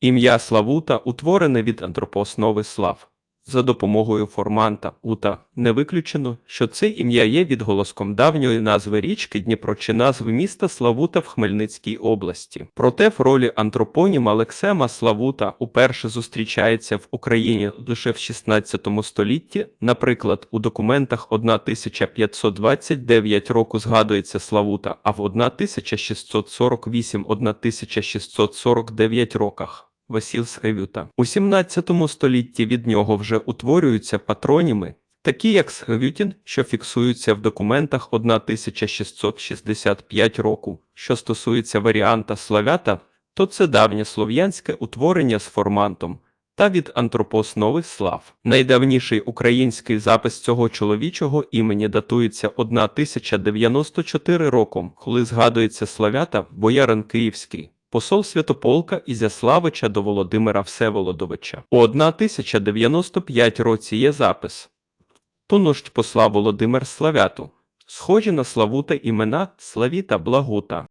Ім'я Славута утворене від антропооснови слав. За допомогою форманта ута не виключено, що це ім'я є відголоском давньої назви річки Дніпро чи назви міста Славута в Хмельницькій області. Проте в ролі антропоніма Лексема Славута уперше зустрічається в Україні лише в 16 столітті. Наприклад, у документах 1529 року згадується Славута, а в 1648-1649 роках. Васіл Схевюта. У 17 столітті від нього вже утворюються патроніми, такі як Схевютін, що фіксуються в документах 1665 року. Що стосується варіанта славята, то це давнє слов'янське утворення з формантом та від антропооснови слав. Найдавніший український запис цього чоловічого імені датується 1094 роком, коли згадується славята боярин Київський. Посол Святополка Ізяславича до Володимира Всеволодовича. У 1095 році є запис. Тонощ посла Володимир Славяту. Схожі на Славута імена Славіта Благута.